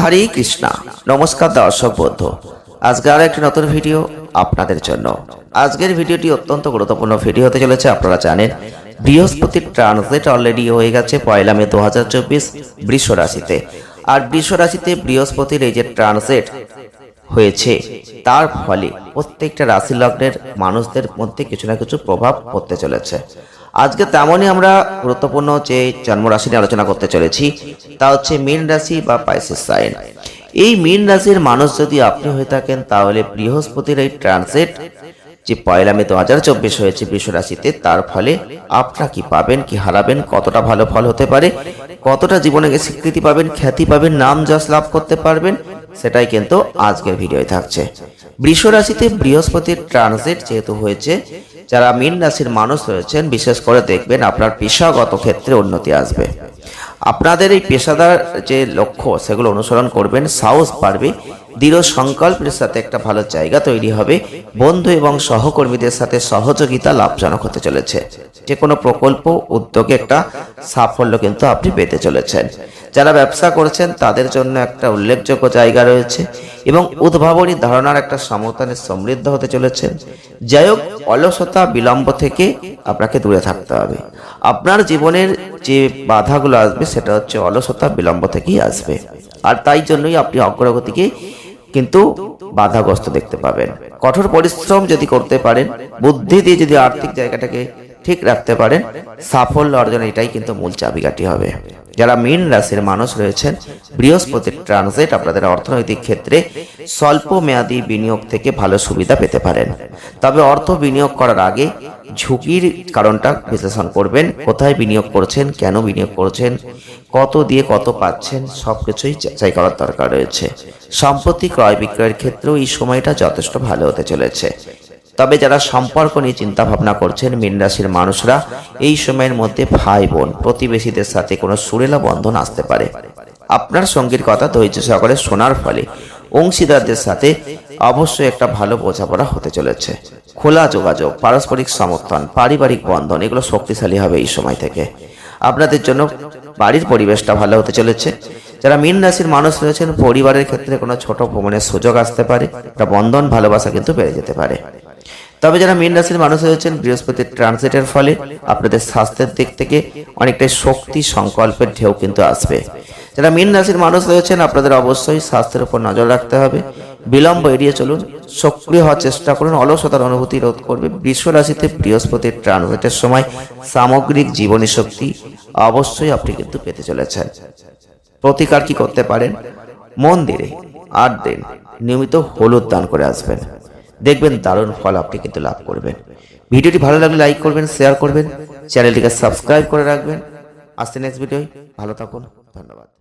হরে কৃষ্ণা। নমস্কার দর্শক বন্ধু। আজকে আরও একটি নতুন ভিডিও আপনাদের জন্য। আজকের ভিডিওটি অত্যন্ত গুরুত্বপূর্ণ ভিডিও হতে চলেছে, আপনারা জানেন। বৃহস্পতির ট্রানজিট অলরেডি হয়ে গেছে পয়লা মে দু হাজার চব্বিশ বৃষ রাশিতে। আর বৃষ রাশিতে বৃহস্পতির এই যে ট্রানজিট হয়েছে, তার ফলে প্রত্যেকটা রাশি লগ্নের মানুষদের মধ্যে কিছু না কিছু প্রভাব পড়তে চলেছে। আজকে তেমনই আমরা গুরুত্বপূর্ণ যে জন্মরাশি নিয়ে আলোচনা করতে চলেছি, তা হচ্ছে মীন রাশি বা পাইসিস সাইন। এই মীন রাশির মানুষ যদি আপনি হয়ে থাকেন, তাহলে বৃহস্পতির এই ট্রানজিট, যে পয়লা মে দু হাজার চব্বিশ হয়েছে বৃষ তার ফলে আপনারা কি পাবেন, কি হারাবেন, কতটা ভালো ফল হতে পারে, কতটা জীবনে স্বীকৃতি পাবেন, খ্যাতি পাবেন, নাম যশ লাভ করতে পারবেন, সেটাই কিন্তু আজকের ভিডিওয় থাকছে। বৃষ রাশিতে বৃহস্পতির ট্রানজিট যেহেতু হয়েছে যারা মিন রাশির মানুষ রয়েছেন বিশেষ করে দেখবেন আপনার পেশাগত ক্ষেত্রে উন্নতি আসবে। আপনাদের এই পেশাদার যে লক্ষ্য সেগুলো অনুসরণ করবেন, সাহস বাড়বে, দৃঢ় সংকল্পের সাথে একটা ভালো জায়গা তৈরি হবে, বন্ধু এবং সহকর্মীদের সাথে সহযোগিতা লাভজনক হতে চলেছে। যে কোনো প্রকল্প, উদ্যোগে একটা সাফল্য কিন্তু আপনি পেতে চলেছেন। যারা ব্যবসা করছেন, তাদের জন্য একটা উল্লেখযোগ্য জায়গা রয়েছে এবং উদ্ভাবনী ধারণার একটা সমর্থনে সমৃদ্ধ হতে চলেছেন যাই হোক, অলসতা, বিলম্ব থেকে আপনাকে দূরে থাকতে হবে। আপনার জীবনের যে বাধাগুলো আসবে সেটা হচ্ছে অলসতা, বিলম্ব থেকেই আসবে। আর তাই জন্যই আপনি অগ্রগতিকে কিন্তু বাধাগ্রস্ত দেখতে পাবেন। কঠোর পরিশ্রম যদি করতে পারেন, বুদ্ধি দিয়ে যদি আর্থিক জায়গাটাকে ঠিক রাখতে পারেন। সাফল্য অর্জন এটাই কিন্তু মূল চাবিকাঠি হবে। যারা মীন রাশির মানুষ রয়েছেন, বৃহস্পতির ট্রানজিট আপনাদের অর্থনৈতিক ক্ষেত্রে স্বল্প মেয়াদি বিনিয়োগ থেকে ভালো সুবিধা পেতে পারেন। তবে অর্থ বিনিয়োগ করার আগে ঝুঁকির কারণটা বিশ্লেষণ করবেন। কোথায় বিনিয়োগ করছেন, কেন বিনিয়োগ করছেন, কত দিয়ে কত পাচ্ছেন, সবকিছুই যাচাই করার দরকার রয়েছে। সম্পত্তি ক্রয় বিক্রয়ের ক্ষেত্রেও এই সময়টা যথেষ্ট ভালো হতে চলেছে। তবে যারা সম্পর্ক নিয়ে চিন্তা ভাবনা করছেন মীন রাশির মানুষরা, এই সময়ের মধ্যে ভাই বোন, প্রতিবেশীদের সাথে কোনো সুরেলা বন্ধন আসতে পারে। আপনার সঙ্গীর কথা ধৈর্য সহকারে শোনার ফলে অংশীদারদের সাথে অবশ্যই একটা ভালো বোঝাপড়া হতে চলেছে। খোলা যোগাযোগ, পারস্পরিক সমর্থন, পারিবারিক বন্ধন, এগুলো শক্তিশালী হবে এই সময় থেকে। আপনাদের জন্য বাড়ির পরিবেশটা ভালো হতে চলেছে। যারা মীন রাশির মানুষ রয়েছেন, পরিবারের ক্ষেত্রে কোনো ছোট ভ্রমণের সুযোগ আসতে পারে, একটা বন্ধন ভালোবাসা কিন্তু বেড়ে যেতে পারে। তবে যারা মীন রাশির মানুষ রয়েছেন বৃহস্পতির ট্রানজিটের ফলে আপনাদের স্বাস্থ্যের দিক থেকে অনেকটাই শক্তি সংকল্পের ঢেউ কিন্তু আসবে। যারা মীন রাশির মানুষ রয়েছেন আপনাদের অবশ্যই স্বাস্থ্যের উপর নজর রাখতে হবে। বিলম্ব এড়িয়ে চলুন, সক্রিয় হওয়ার চেষ্টা করুন, অলসতার অনুভূতি রোধ করবে। বিশ্ব রাশিতে বৃহস্পতির ট্রানজিটের সময় সামগ্রিক জীবনী শক্তি অবশ্যই আপনি কিন্তু পেতে চলেছেন। প্রতিকার কি করতে পারেন? মন্দিরে আট দিন নিয়মিত হলুদ দান করে আসবেন। দেখবেন দারুণ ফল আপনি কিন্তু লাভ করবেন। ভিডিওটি ভালো লাগলে লাইক করবেন শেয়ার করবেন চ্যানেলটিকে সাবস্ক্রাইব করে রাখবেন। আসতে নেক্সট ভিডিও ভালো থাকুন, ধন্যবাদ।